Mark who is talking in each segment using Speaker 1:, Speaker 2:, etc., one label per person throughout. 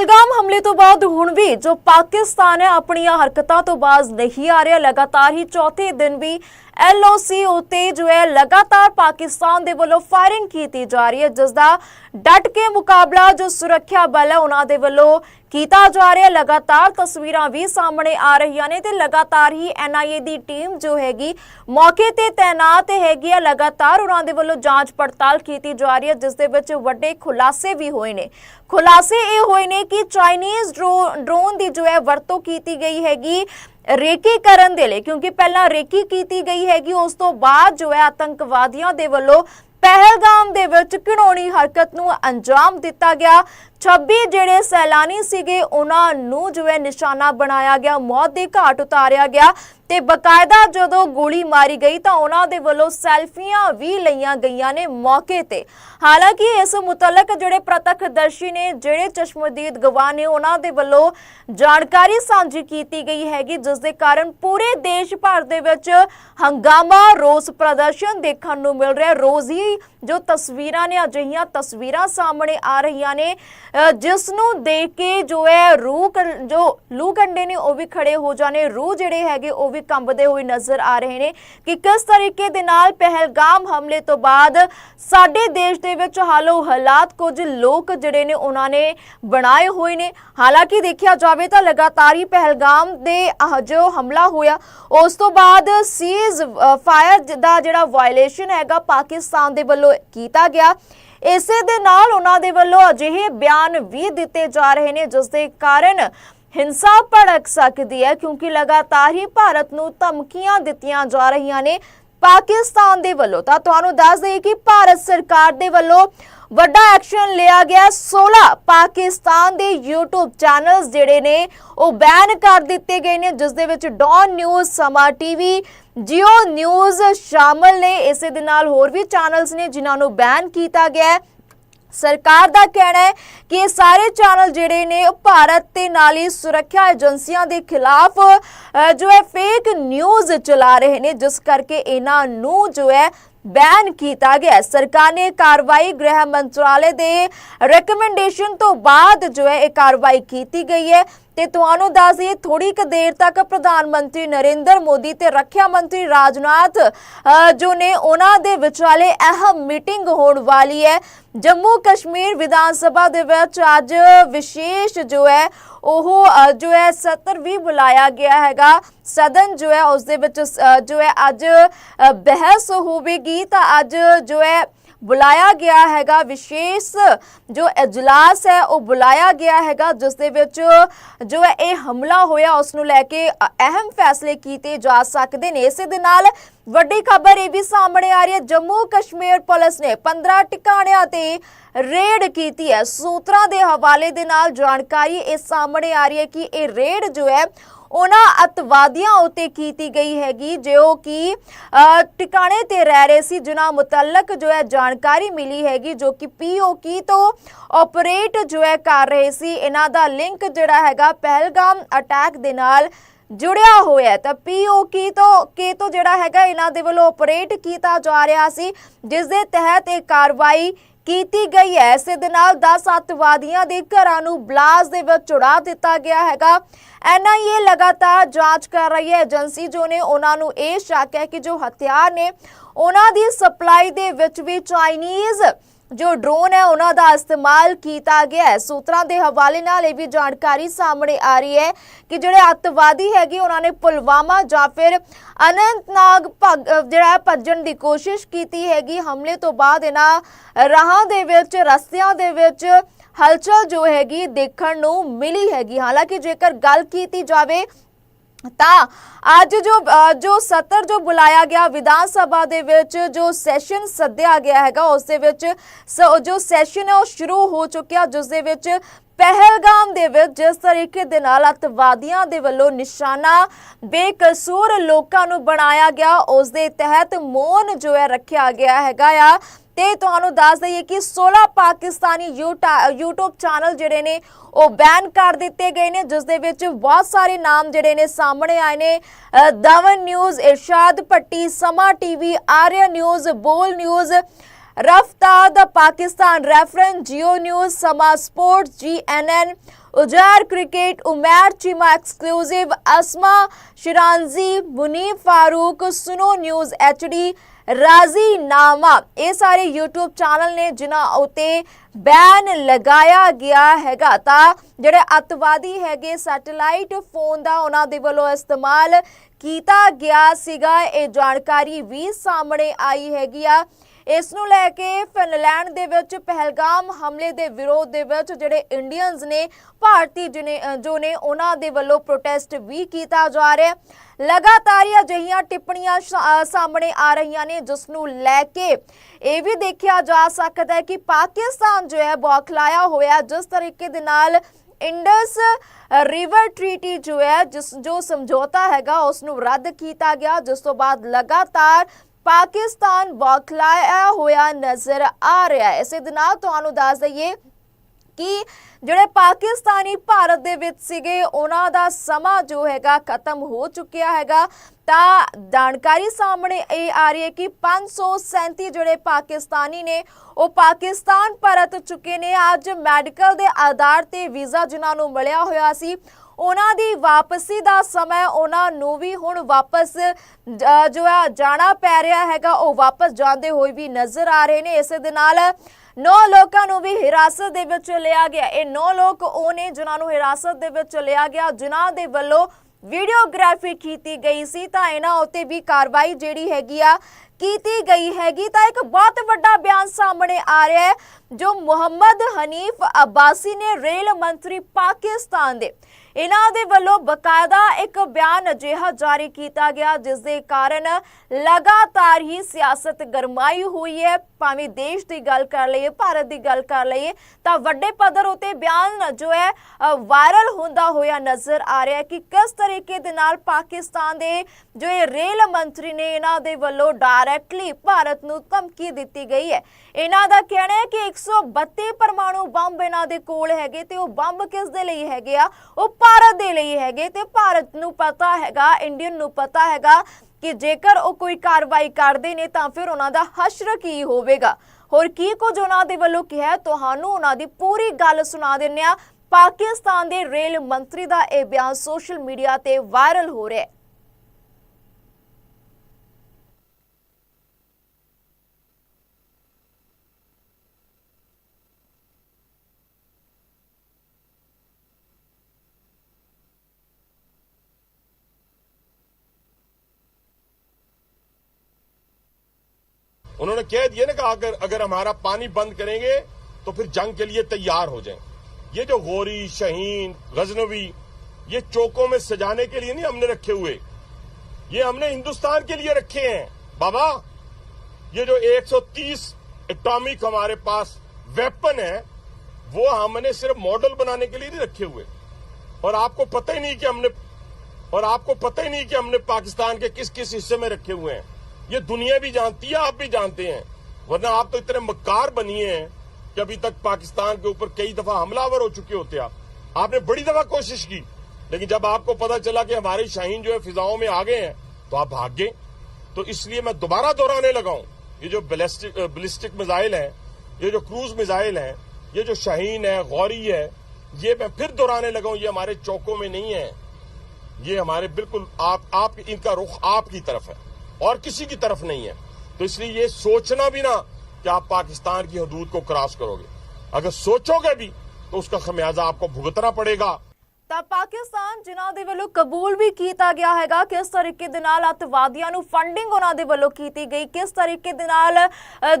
Speaker 1: ਪਹਿਲਗਾਮ ਹਮਲੇ ਤੋਂ ਬਾਅਦ ਹੁਣ ਵੀ ਜੋ ਪਾਕਿਸਤਾਨ ਹੈ, ਆਪਣੀਆਂ ਹਰਕਤਾਂ ਤੋਂ ਬਾਜ਼ ਨਹੀਂ ਆ ਰਿਹਾ। ਲਗਾਤਾਰ ਹੀ ਚੌਥੇ ਦਿਨ ਵੀ ਐਲਓਸੀ ਉਤੇ ਜੋ ਹੈ, ਲਗਾਤਾਰ ਪਾਕਿਸਤਾਨ ਦੇ ਵੱਲੋਂ ਫਾਇਰਿੰਗ ਕੀਤੀ ਜਾ ਰਹੀ ਹੈ ਜਿਸ ਦਾ ਡਟ ਕੇ ਮੁਕਾਬਲਾ ਜੋ ਸੁਰੱਖਿਆ ਬਲ ਹੈ, ਉਹਨਾਂ ਦੇ ਵੱਲੋਂ ਕੀਤਾ ਜਾ ਰਿਹਾ ਹੈ। ਲਗਾਤਾਰ ਤਸਵੀਰਾਂ ਵੀ ਸਾਹਮਣੇ ਆ ਰਹੀਆਂ ਨੇ ਤੇ ਲਗਾਤਾਰ ਹੀ ਐਨਆਈਏ ਦੀ ਟੀਮ ਜੋ ਹੈਗੀ ਮੌਕੇ ਤੇ ਤਾਇਨਾਤ ਹੈਗੀ ਹੈ ਲਗਾਤਾਰ ਉਹਨਾਂ ਦੇ ਵੱਲੋਂ ਜਾਂਚ ਪੜਤਾਲ ਕੀਤੀ ਜਾ ਰਹੀ ਹੈ, ਜਿਸ ਦੇ ਵਿੱਚ ਵੱਡੇ ਖੁਲਾਸੇ ਵੀ ਹੋਏ ਨੇ ਖੁਲਾਸੇ ਇਹ ਹੋਏ ਨੇ ਕਿ ਚਾਈਨੀਜ਼ ਡਰੋਨ ਦੀ ਜੋ ਹੈ ਵਰਤੋਂ ਕੀਤੀ ਗਈ ਹੈਗੀ ਰੇਕੀ ਕਰਨ ਦੇ ਲਈ, ਕਿਉਂਕਿ ਪਹਿਲਾਂ ਰੇਕੀ ਕੀਤੀ ਗਈ ਹੈਗੀ, ਉਸ ਤੋਂ ਬਾਅਦ ਜੋ ਹੈ ਆਤੰਕਵਾਦੀਆਂ ਦੇ ਵੱਲੋਂ ਪਹਿਲਗਾਮ ਦੇ ਵਿੱਚ ਘਿਣਾਉਣੀ ਹਰਕਤ ਨੂੰ ਅੰਜਾਮ ਦਿੱਤਾ ਗਿਆ। 26 ਜਿਹੜੇ ਸੈਲਾਨੀ ਸੀਗੇ, ਉਹਨਾਂ ਨੂੰ ਜੋ ਹੈ ਨਿਸ਼ਾਨਾ ਬਣਾਇਆ ਗਿਆ, ਮੌਤ ਦੇ ਘਾਟ ਉਤਾਰਿਆ ਗਿਆ। ਤੇ ਬਕਾਇਦਾ ਜਦੋਂ ਗੋਲੀ ਮਾਰੀ ਗਈ ਤਾਂ ਉਹਨਾਂ ਦੇ ਵੱਲੋਂ ਸੈਲਫੀਆਂ ਵੀ ਲਈਆਂ ਗਈਆਂ ਨੇ ਮੌਕੇ ਤੇ। ਹਾਲਾਂਕਿ ਇਸ ਮੁਤਲਕ ਜਿਹੜੇ ਪ੍ਰਤੱਖਦਰਸ਼ੀ ਨੇ, ਜਿਹੜੇ ਚਸ਼ਮਦੀਦ ਗਵਾਹ ਨੇ, ਉਹਨਾਂ ਦੇ ਵੱਲੋਂ ਜਾਣਕਾਰੀ ਸਾਂਝੀ ਕੀਤੀ ਗਈ ਹੈਗੀ, ਜਿਸ ਦੇ ਕਾਰਨ ਪੂਰੇ ਦੇਸ਼ ਭਰ ਦੇ ਵਿੱਚ ਹੰਗਾਮਾ, ਰੋਸ ਪ੍ਰਦਰਸ਼ਨ ਦੇਖਣ ਨੂੰ ਮਿਲ ਰਿਹਾ। ਰੋਜ਼ ਹੀ ਜੋ ਤਸਵੀਰਾਂ ਨੇ ਅਜਿਹੀਆਂ ਤਸਵੀਰਾਂ ਸਾਹਮਣੇ ਆ ਰਹੀਆਂ ਨੇ ਜਿਸ ਨੂੰ ਦੇਖ ਕੇ ਜੋ ਹੈ ਰੂਹ ਕ- ਜੋ ਲੂ ਕੰਡੇ ਨੇ ਉਹ ਵੀ ਖੜੇ ਹੋ ਜਾਣੇ, ਰੂਹ ਜਿਹੜੇ ਹੈਗੇ ਉਹ ਵੀ ਕੰਬਦੇ ਹੋਏ ਨਜ਼ਰ ਆ ਰਹੇ ਨੇ ਕਿ ਕਿਸ ਤਰੀਕੇ ਦੇ ਨਾਲ ਪਹਿਲਗਾਮ ਹਮਲੇ ਤੋਂ ਬਾਅਦ ਸਾਡੇ ਦੇਸ਼ ਦੇ ਵਿੱਚ ਹਾਲੋ ਹਾਲਾਤ ਕੁਝ ਲੋਕ ਜਿਹੜੇ ਨੇ ਉਹਨਾਂ ਨੇ ਬਣਾਏ ਹੋਏ ਨੇ। ਹਾਲਾਂਕਿ ਦੇਖਿਆ ਜਾਵੇ ਤਾਂ ਲਗਾਤਾਰ ਪਹਿਲਗਾਮ ਦੇ ਜੋ ਹਮਲਾ ਹੋਇਆ। ਉਸ ਤੋਂ ਬਾਅਦ ਸੀਜ਼ ਫਾਇਰ ਦਾ ਜਿਹੜਾ ਵਾਇਲੇਸ਼ਨ ਹੈਗਾ ਪਾਕਿਸਤਾਨ ਦੇ ਵੱਲੋਂ ਕੀਤਾ ਗਿਆ। ਇਸੇ ਦੇ ਨਾਲ ਉਹਨਾਂ ਦੇ ਵੱਲੋਂ ਅਜਿਹੇ ਬਿਆਨ ਵੀ ਦਿੱਤੇ ਜਾ ਰਹੇ ਨੇ, ਜਿਸ ਦੇ ਕਾਰਨ ਹਿੰਸਾ ਭੜਕ ਸਕਦੀ ਹੈ, ਕਿਉਂਕਿ ਲਗਾਤਾਰ ਹੀ ਭਾਰਤ ਨੂੰ ਧਮਕੀਆਂ ਦਿੱਤੀਆਂ ਜਾ ਰਹੀਆਂ ਨੇ। ਪਾਕਿਸਤਾਨ ਦੇ ਵੱਲੋਂ। ਤਾਂ ਤੁਹਾਨੂੰ ਦੱਸ ਦਈਏ ਕਿ ਭਾਰਤ ਸਰਕਾਰ ਦੇ ਵੱਲੋਂ ਵੱਡਾ ਐਕਸ਼ਨ ਲਿਆ ਗਿਆ। 16 ਪਾਕਿਸਤਾਨ ਦੇ YouTube ਚੈਨਲਸ ਜਿਹੜੇ ਨੇ, ਉਹ ਬੈਨ ਕਰ ਦਿੱਤੇ ਗਏ ਨੇ। ਜਿਸ ਦੇ ਵਿੱਚ Dawn News Samaa TV Geo News ਸ਼ਾਮਲ ਨੇ। ਇਸੇ ਦੇ ਨਾਲ ਹੋਰ ਵੀ ਚੈਨਲਸ ਨੇ ਜਿਨ੍ਹਾਂ ਨੂੰ ਬੈਨ ਕੀਤਾ ਗਿਆ। ਸਰਕਾਰ ਦਾ ਕਹਿਣਾ ਹੈ ਕਿ ਇਹ ਸਾਰੇ ਚੈਨਲ ਜਿਹੜੇ ਨੇ, ਉਹ ਭਾਰਤ ਤੇ ਨਾਲ ਹੀ ਸੁਰੱਖਿਆ ਏਜੰਸੀਆਂ ਦੇ ਖਿਲਾਫ ਜੋ ਹੈ ਫੇਕ ਨਿਊਜ਼ ਚਲਾ ਰਹੇ ਨੇ, ਜਿਸ ਕਰਕੇ ਇਹਨਾਂ ਨੂੰ ਜੋ ਹੈ ਬੈਨ ਕੀਤਾ ਗਿਆ ਹੈ। ਸਰਕਾਰ ਨੇ ਕਾਰਵਾਈ ਗ੍ਰਹਿ ਮੰਤਰਾਲੇ ਦੇ ਰეკਮੈਂਡੇਸ਼ਨ ਤੋਂ ਬਾਅਦ ਜੋ ਹੈ ਇਹ ਕਾਰਵਾਈ ਕੀਤੀ ਗਈ ਹੈ ਤੇ ਤੁਹਾਨੂੰ ਦੱਸ ਦਈਏ ਥੋੜੀ ਕੁ ਦੇਰ ਤੱਕ ਪ੍ਰਧਾਨ ਮੰਤਰੀ ਨਰਿੰਦਰ ਮੋਦੀ ਤੇ ਰੱਖਿਆ ਮੰਤਰੀ ਰਾਜਨਾਥ ਜੋ ਨੇ ਉਹਨਾਂ ਦੇ ਵਿਚਾਲੇ ਅਹਿਮ ਮੀਟਿੰਗ ਹੋਣ ਵਾਲੀ ਹੈ। ਜੰਮੂ ਕਸ਼ਮੀਰ ਵਿਧਾਨ ਸਭਾ ਦੇ ਵਿੱਚ ਅੱਜ ਵਿਸ਼ੇਸ਼ ਜੋ ਹੈ, ਉਹ ਜੋ ਹੈ, ਸਤਰ ਵੀ ਬੁਲਾਇਆ ਗਿਆ ਹੈਗਾ। ਸਦਨ ਜੋ ਹੈ, ਉਸ ਦੇ ਵਿੱਚ ਜੋ ਹੈ, ਅੱਜ ਬਹਿਸ ਹੋਵੇਗੀ। ਤਾਂ ਅੱਜ ਜੋ ਹੈ ਬੁਲਾਇਆ ਗਿਆ ਹੈਗਾ, ਵਿਸ਼ੇਸ਼ ਜੋ ਇਜਲਾਸ ਹੈ, ਉਹ ਬੁਲਾਇਆ ਗਿਆ ਹੈਗਾ, ਜਿਸ ਦੇ ਵਿੱਚ ਜੋ ਹੈ ਇਹ ਹਮਲਾ ਹੋਇਆ, ਉਸ ਨੂੰ ਲੈ ਕੇ ਅਹਿਮ ਫੈਸਲੇ ਕੀਤੇ ਜਾ ਸਕਦੇ ਨੇ। ਇਸੇ ਦੇ ਨਾਲ ਵੱਡੀ ਖਬਰ ਇਹ ਵੀ ਸਾਹਮਣੇ ਆ ਰਹੀ ਹੈ, ਜੰਮੂ ਕਸ਼ਮੀਰ ਪੁਲਿਸ ਨੇ 15 ਟਿਕਾਣਿਆਂ ਤੇ ਰੇਡ ਕੀਤੀ ਹੈ। ਸੂਤਰਾਂ ਦੇ ਹਵਾਲੇ ਦੇ ਨਾਲ ਜਾਣਕਾਰੀ ਇਹ ਸਾਹਮਣੇ ਆ ਰਹੀ ਹੈ ਕਿ ਇਹ ਰੇਡ ਜੋ ਹੈ ਉਹਨਾਂ ਅਤਵਾਦੀਆਂ ਉਤੇ ਕੀਤੀ ਗਈ ਹੈਗੀ ਜੋ ਕਿ ਟਿਕਾਣੇ ਤੇ ਰਹਿ ਰਹੇ ਸੀ, ਜਿਨ੍ਹਾਂ ਮੁਤਲਕ ਜੋ ਹੈ ਜਾਣਕਾਰੀ ਮਿਲੀ ਹੈਗੀ, ਜੋ ਕਿ ਪੀਓਕੀ ਤੋਂ ਆਪਰੇਟ ਜੋ ਹੈ ਕਰ ਰਹੇ ਸੀ। ਇਹਨਾਂ ਦਾ ਲਿੰਕ ਜਿਹੜਾ ਹੈਗਾ, ਪਹਿਲਗਾਮ ਅਟੈਕ ਦੇ ਨਾਲ ਜੁੜਿਆ ਹੋਇਆ ਹੈ। ਤਾਂ ਪੀਓਕੀ ਤੋਂ ਕੇ ਤੋਂ ਜਿਹੜਾ ਹੈਗਾ, ਇਹਨਾਂ ਦੇ ਵੱਲੋਂ ਆਪਰੇਟ ਕੀਤਾ ਜਾ ਰਿਹਾ ਸੀ, ਜਿਸ ਦੇ ਤਹਿਤ ਇਹ ਕਾਰਵਾਈ ਕੀਤੀ ਗਈ ਹੈ। ਇਸੇ ਦੇ ਨਾਲ 10 ਅੱਤਵਾਦੀਆਂ ਦੇ ਘਰਾਂ ਨੂੰ ਬਲਾਸ ਦੇ ਵਿੱਚ ਚੁੜਾ ਦਿੱਤਾ ਗਿਆ ਹੈਗਾ। ਐਨਆਈਏ ਲਗਾਤਾਰ ਜਾਂਚ ਕਰ ਰਹੀ ਹੈ। ਏਜੰਸੀ ਜੋ ਨੇ ਉਹਨਾਂ ਨੂੰ ਇਹ ਸ਼ੱਕ ਹੈ ਕਿ ਜੋ ਹਥਿਆਰ ਨੇ, ਉਹਨਾਂ ਦੀ ਸਪਲਾਈ ਦੇ ਵਿੱਚ ਵੀ ਚਾਈਨੀਜ਼ ਜੋ ਡਰੋਨ ਹੈ, ਉਹਨਾਂ ਦਾ ਇਸਤੇਮਾਲ ਕੀਤਾ ਗਿਆ ਹੈ। ਸੂਤਰਾਂ ਦੇ ਹਵਾਲੇ ਨਾਲ ਇਹ ਵੀ ਜਾਣਕਾਰੀ ਸਾਹਮਣੇ ਆ ਰਹੀ ਹੈ ਕਿ ਜਿਹੜੇ ਅੱਤਵਾਦੀ ਹੈਗੇ, ਉਹਨਾਂ ਨੇ ਪੁਲਵਾਮਾ ਜਾਂ ਫਿਰ ਅਨੰਤਨਾਗ ਭੱਗ- ਜਿਹੜਾ ਭੱਜਣ ਦੀ ਕੋਸ਼ਿਸ਼ ਕੀਤੀ ਹੈਗੀ। ਹਮਲੇ ਤੋਂ ਬਾਅਦ ਇਹਨਾਂ ਰਾਹਾਂ ਦੇ ਵਿੱਚ, ਰਸਤਿਆਂ ਦੇ ਵਿੱਚ ਹਲਚਲ ਜੋ ਹੈਗੀ ਦੇਖਣ ਨੂੰ ਮਿਲੀ ਹੈਗੀ। ਹਾਲਾਂਕਿ ਜੇਕਰ ਗੱਲ ਕੀਤੀ ਜਾਵੇ ਤਾਂ ਅੱਜ ਜੋ ਜੋ ਸਤਰ ਜੋ ਬੁਲਾਇਆ ਗਿਆ ਵਿਧਾਨ ਸਭਾ ਦੇ ਵਿੱਚ, ਜੋ ਸੈਸ਼ਨ ਸੱਦਿਆ ਗਿਆ ਹੈਗਾ, ਉਸ ਦੇ ਵਿੱਚ ਸ- ਜੋ ਸੈਸ਼ਨ ਹੈ, ਉਹ ਸ਼ੁਰੂ ਹੋ ਚੁੱਕਿਆ, ਜਿਸ ਦੇ ਵਿੱਚ ਪਹਿਲਗਾਮ ਦੇ ਵਿੱਚ ਜਿਸ ਤਰੀਕੇ ਦੇ ਨਾਲ ਅਤਵਾਦੀਆਂ ਦੇ ਵੱਲੋਂ ਨਿਸ਼ਾਨਾ ਬੇਕਸੂਰ ਲੋਕਾਂ ਨੂੰ ਬਣਾਇਆ ਗਿਆ, ਉਸ ਦੇ ਤਹਿਤ ਮੌਨ ਜੋ ਹੈ, ਰੱਖਿਆ ਗਿਆ ਹੈਗਾ ਆ। ਤੇ ਤੁਹਾਨੂੰ ਦੱਸ ਦਈਏ ਕਿ 16 ਪਾਕਿਸਤਾਨੀ ਯੂਟਾ- YouTube ਚੈਨਲ ਜਿਹੜੇ ਨੇ ਉਹ ਬੈਨ ਕਰ ਦਿੱਤੇ ਗਏ ਨੇ ਜਿਸ ਦੇ ਵਿੱਚ ਬਹੁਤ ਸਾਰੇ ਨਾਮ ਜਿਹੜੇ ਨੇ ਸਾਹਮਣੇ ਆਏ ਨੇ। ਅ, Davan news Irshad Bhatti Samaa TV Arya news Bol news Raftar ਦਾ Pakistan reference Geo news Samaa sports GNN ਉਜਾਰ cricket Umar Cheema exclusive Asma Shirazi Munif Farooq Suno news HD ਰਾਜ਼ੀ ਇਹ ਸਾਰੇ YouTube ਚੈਨਲ ਨੇ ਜਿਨ੍ਹਾਂ ਉਤੇ ਬੈਨ ਲਗਾਇਆ ਗਿਆ ਹੈਗਾ। ਤਾਂ ਜਿਹੜੇ ਅੱਤਵਾਦੀ ਹੈਗੇ ਸੈਟੇਲਾਈਟ ਫੋਨ ਦਾ ਉਹਨਾਂ ਦੇ ਵੱਲੋਂ ਇਸਤੇਮਾਲ ਕੀਤਾ ਗਿਆ ਸੀਗਾ। ਇਹ ਜਾਣਕਾਰੀ ਵੀ ਸਾਹਮਣੇ ਆਈ ਹੈਗੀ ਆ। ਇਸ ਨੂੰ ਲੈ ਕੇ ਫਿਨਲੈਂਡ ਦੇ ਵਿੱਚ ਪਹਿਲਗਾਮ ਹਮਲੇ ਦੇ ਵਿਰੋਧ ਦੇ ਵਿੱਚ ਜਿਹੜੇ ਇੰਡੀਅਨਸ ਨੇ, ਭਾਰਤੀ ਜਨੇ ਜੋ ਨੇ, ਉਹਨਾਂ ਦੇ ਵੱਲੋਂ ਪ੍ਰੋਟੈਸਟ ਵੀ ਕੀਤਾ ਜਾ ਰਿਹਾ ਲਗਾਤਾਰ ਅਜਿਹੀਆਂ ਟਿੱਪਣੀਆਂ ਸਾਹਮਣੇ ਆ ਰਹੀਆਂ ਨੇ, ਜਿਸ ਨੂੰ ਲੈ ਕੇ ਇਹ ਵੀ ਦੇਖਿਆ ਜਾ ਸਕਦਾ ਹੈ ਕਿ ਪਾਕਿਸਤਾਨ ਜੋ ਹੈ ਬੌਖਲਾਇਆ ਹੋਇਆ ਜਿਸ ਤਰੀਕੇ ਦੇ ਨਾਲ ਇੰਡਸ ਰਿਵਰ ਟ੍ਰੀਟੀ ਜੋ ਹੈ, ਜਿਸ, ਜੋ ਸਮਝੌਤਾ ਹੈਗਾ, ਉਸ ਨੂੰ ਰੱਦ ਕੀਤਾ ਗਿਆ। ਜਿਸ ਤੋਂ ਬਾਅਦ ਲਗਾਤਾਰ ਪਾਕਿਸਤਾਨ ਬੌਖਲਾਇਆ ਹੋਇਆ ਨਜ਼ਰ ਆ ਰਿਹਾ ਹੈ। ਇਸੇ ਦੇ ਨਾਲ ਤੁਹਾਨੂੰ ਦੱਸ ਦਈਏ ਕਿ ਜਿਹੜੇ ਪਾਕਿਸਤਾਨੀ ਭਾਰਤ ਦੇ ਵਿੱਚ ਸੀਗੇ, ਉਹਨਾਂ ਦਾ ਸਮਾਂ ਜੋ ਹੈਗਾ ਖਤਮ ਹੋ ਚੁੱਕਿਆ ਹੈਗਾ। ਤਾਂ ਜਾਣਕਾਰੀ ਸਾਹਮਣੇ ਇਹ ਆ ਰਹੀ ਹੈ ਕਿ 537 ਜਿਹੜੇ ਪਾਕਿਸਤਾਨੀ ਨੇ, ਉਹ ਪਾਕਿਸਤਾਨ ਪਰਤ ਚੁੱਕੇ ਨੇ। ਅੱਜ ਮੈਡੀਕਲ ਦੇ ਆਧਾਰ ਤੇ ਵੀਜ਼ਾ ਜਿਨ੍ਹਾਂ ਨੂੰ ਮਿਲਿਆ ਹੋਇਆ ਸੀ ਉਹਨਾਂ ਦੀ ਵਾਪਸੀ ਦਾ ਸਮਾਂ ਉਹਨਾਂ ਨੂੰ ਵੀ ਹੁਣ ਵਾਪਸ ਜੋ ਹੈ ਜਾਣਾ ਪੈ ਰਿਹਾ ਹੈਗਾ, ਉਹ ਵਾਪਸ ਜਾਂਦੇ ਹੋਏ ਵੀ ਨਜ਼ਰ ਆ ਰਹੇ ਨੇ। ਇਸੇ ਦੇ ਨਾਲ ਨੌ ਲੋਕਾਂ ਨੂੰ ਵੀ ਹਿਰਾਸਤ ਦੇ ਵਿੱਚ ਲਿਆ ਗਿਆ। ਇਹ ਨੌ ਲੋਕ ਉਹ ਨੇ ਜਿਨ੍ਹਾਂ ਨੂੰ ਹਿਰਾਸਤ ਦੇ ਵਿੱਚ ਲਿਆ ਗਿਆ, ਜਿਨ੍ਹਾਂ ਦੇ ਵੱਲੋਂ ਵੀਡੀਓਗ੍ਰਾਫੀ ਕੀਤੀ ਗਈ ਸੀ। ਤਾਂ ਇਹਨਾਂ ਉੱਤੇ ਵੀ ਕਾਰਵਾਈ ਜਿਹੜੀ ਹੈਗੀ ਆ ਕੀਤੀ ਗਈ ਹੈਗੀ। ਤਾਂ ਇੱਕ ਬਹੁਤ ਵੱਡਾ ਬਿਆਨ ਸਾਹਮਣੇ ਆ ਰਿਹਾ ਹੈ, ਜੋ ਮੁਹੰਮਦ ਹਨੀਫ ਅਬਾਸੀ ਨੇ ਰੇਲ ਮੰਤਰੀ ਪਾਕਿਸਤਾਨ ਦੇ ਇਹਨਾਂ ਦੇ ਵੱਲੋਂ ਬਕਾਇਦਾ ਇੱਕ ਬਿਆਨ ਅਜਿਹਾ ਜਾਰੀ ਕੀਤਾ ਗਿਆ, ਜਿਸ ਦੇ ਕਾਰਨ ਲਗਾਤਾਰ ਹੀ ਸਿਆਸਤ ਗਰਮਾਈ ਹੋਈ ਹੈ। ਭਾਵੇਂ ਦੇਸ਼ ਦੀ ਗੱਲ ਕਰ ਲਈਏ, ਭਾਰਤ ਦੀ ਗੱਲ ਕਰ ਲਈਏ, ਤਾਂ ਵੱਡੇ ਪੱਧਰ ਉਤੇ ਬਿਆਨ ਜੋ ਹੈ ਵਾਇਰਲ ਹੁੰਦਾ ਹੋਇਆ ਨਜ਼ਰ ਆ ਰਿਹਾ ਕਿ ਕਿਸ ਤਰੀਕੇ ਦੇ ਨਾਲ ਪਾਕਿਸਤਾਨ ਦੇ ਜੋ ਇਹ ਰੇਲ ਮੰਤਰੀ ਨੇ ਇਹਨਾਂ ਦੇ ਵੱਲੋਂ ਡਾਇਰੈਕਟਲੀ ਭਾਰਤ ਨੂੰ ਧਮਕੀ ਦਿੱਤੀ ਗਈ ਹੈ। ਇਹਨਾਂ ਦਾ ਕਹਿਣਾ ਹੈ ਕਿ 132 ਪਰਮਾਣੂ ਬੰਬ ਇਹਨਾਂ ਦੇ ਕੋਲ ਹੈਗੇ ਤੇ ਉਹ ਬੰਬ ਕਿਸ ਦੇ ਲਈ ਹੈਗੇ ਆ? ਉਹ ਭਾਰਤ ਦੇ ਲਈ ਹੈਗੇ ਤੇ ਭਾਰਤ ਨੂੰ ਪਤਾ ਹੈਗਾ, ਇੰਡੀਅਨ ਨੂੰ ਪਤਾ ਹੈਗਾ ਕਿ ਜੇਕਰ ਉਹ ਕੋਈ ਕਾਰਵਾਈ ਕਰਦੇ ਨੇ ਤਾਂ ਫਿਰ ਉਹਨਾਂ ਦਾ ਹਸ਼ਰ ਕੀ ਹੋਵੇਗਾ। ਹੋਰ ਕੀ ਕੁਝ ਉਹਨਾਂ ਦੇ ਵੱਲੋਂ ਕਿਹਾ, ਤੁਹਾਨੂੰ ਉਹਨਾਂ ਦੀ ਪੂਰੀ ਗੱਲ ਸੁਣਾ ਦਿੰਨੇ ਆ ਪਾਕਿਸਤਾਨ ਦੇ ਰੇਲ ਮੰਤਰੀ ਦਾ ਇਹ ਬਿਆਨ ਸੋਸ਼ਲ ਮੀਡੀਆ ਤੇ ਵਾਇਰਲ ਹੋ ਰਿਹਾ ਹੈ।
Speaker 2: انہوں نے کہہ دیا نا کہ اگر اگر ہمارا پانی بند کریں گے تو پھر جنگ کے لیے تیار ہو جائیں۔ یہ جو غوری، شہین، غزنوی، یہ چوکوں میں سجانے کے لیے نہیں ہم نے رکھے ہوئے۔ یہ ہم نے ہندوستان کے لیے رکھے ہیں۔ بابا، یہ جو ایک سو تیس اٹامک ہمارے پاس ویپن ہے، وہ ہم نے صرف ماڈل بنانے کے لیے نہیں رکھے ہوئے۔ اور آپ کو پتہ ہی نہیں کہ ہم نے اور آپ کو پتہ ہی نہیں کہ ہم نے پاکستان کے کس کس حصے میں رکھے ہوئے ہیں۔ یہ دنیا بھی جانتی ہے آپ بھی جانتے ہیں۔ ورنہ آپ تو اتنے مکار بنی ہیں کہ ابھی تک پاکستان کے اوپر کئی دفعہ حملہ ور ہو چکے ہوتے آپ آپ نے بڑی دفعہ کوشش کی لیکن جب آپ کو پتا چلا کہ ہمارے شاہین جو ہے فضاؤں میں آ گئے ہیں تو آپ بھاگ گئے۔ تو اس لیے میں دوبارہ دہرانے لگا ہوں یہ جو بلسٹک میزائل ہیں یہ جو کروز میزائل ہیں یہ جو شاہین ہے غوری ہے یہ میں پھر دہرانے لگا ہوں یہ ہمارے چوکوں میں نہیں ہے یہ ہمارے بالکل آپ, آپ ان کا رخ آپ کی طرف ہے۔ اور کسی کی طرف نہیں ہے۔ تو اس لیے یہ سوچنا بھی نہ
Speaker 1: کہ
Speaker 2: آپ پاکستان کی حدود کو کراس کرو گے۔ اگر سوچو گے بھی تو اس کا خمیازہ آپ کو بھگتنا پڑے گا۔
Speaker 1: ਪਾਕਿਸਤਾਨ ਜਿਨ੍ਹਾਂ ਦੇ ਵੱਲੋਂ ਕਬੂਲ ਵੀ ਕੀਤਾ ਗਿਆ ਹੈਗਾ, ਕਿਸ ਤਰੀਕੇ ਦੇ ਨਾਲ ਅੱਤਵਾਦੀਆਂ ਨੂੰ ਫੰਡਿੰਗ ਉਹਨਾਂ ਦੇ ਵੱਲੋਂ ਕੀਤੀ ਗਈ, ਕਿਸ ਤਰੀਕੇ ਦੇ ਨਾਲ